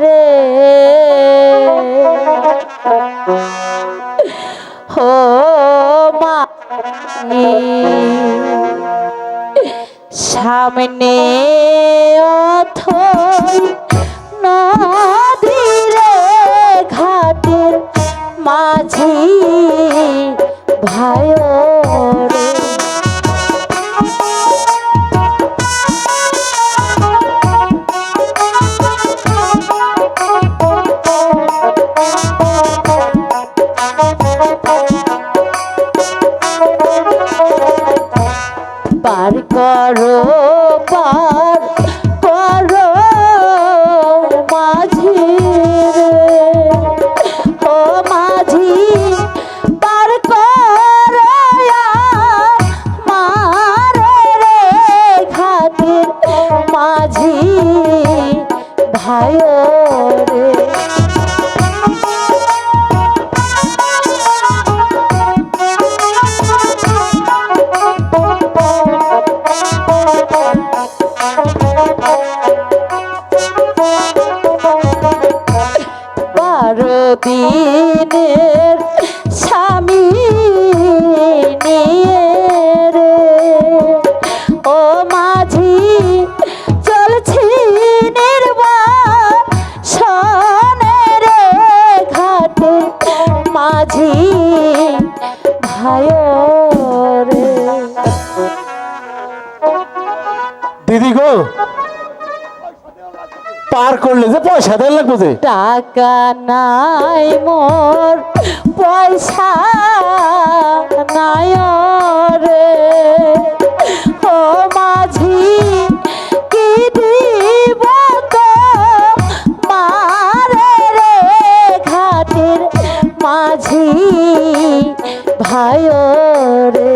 রে হো মা সামনে অথই নদীরে ঘাটের মাঝি ভাই পার করো। বারো দিনের স্বামী নিয়ে রে। ও মাঝি চলছি নির্বাণ রে ঘাটে। মাঝি ভাই পার করলে যে পয়সা দেওয়া লাগবে যে। টাকা নাই মোর, পয়সা নাই রে ও মাঝি, কি দিব মারে রে ঘাটের মাঝি ভাই রে?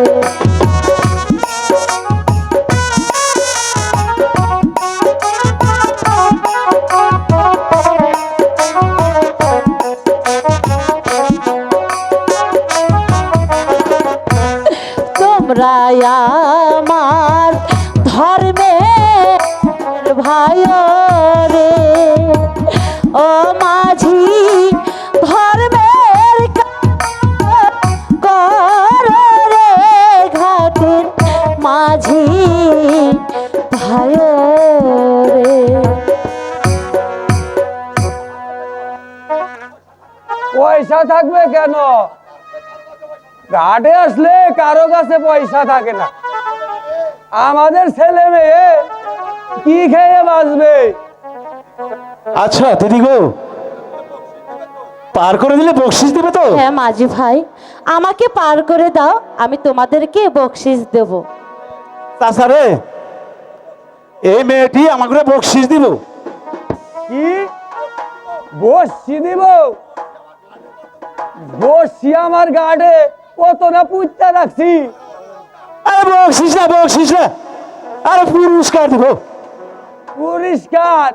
তোমরা আমার ধর্মের ভাই রে। ও মাঝি, ধর্মের কর রে মাঝি ভাই রে। পয়সা থাকবে কেন? ঘাটে আসলে কারও কাছে পয়সা থাকে না। আমাদের ছেলে মেয়ে কি খেয়ে বাঁচবে? আচ্ছা দিদি গো পার করে দিলে বকশিস দিবে তো? হ্যাঁ মাঝি ভাই আমাকে পার করে দাও আমি তোমাদেরকে বকশিস দেব। তাছাড়ে এই মেয়েটি আমাকে বকশিস দিব। কি? বসছি দিব? বসছি আমার গাড়ে? কত না পুঁততে রাখছি আরে বকশিস না বকশিস না আরে পুরস্কার দিব পুরস্কার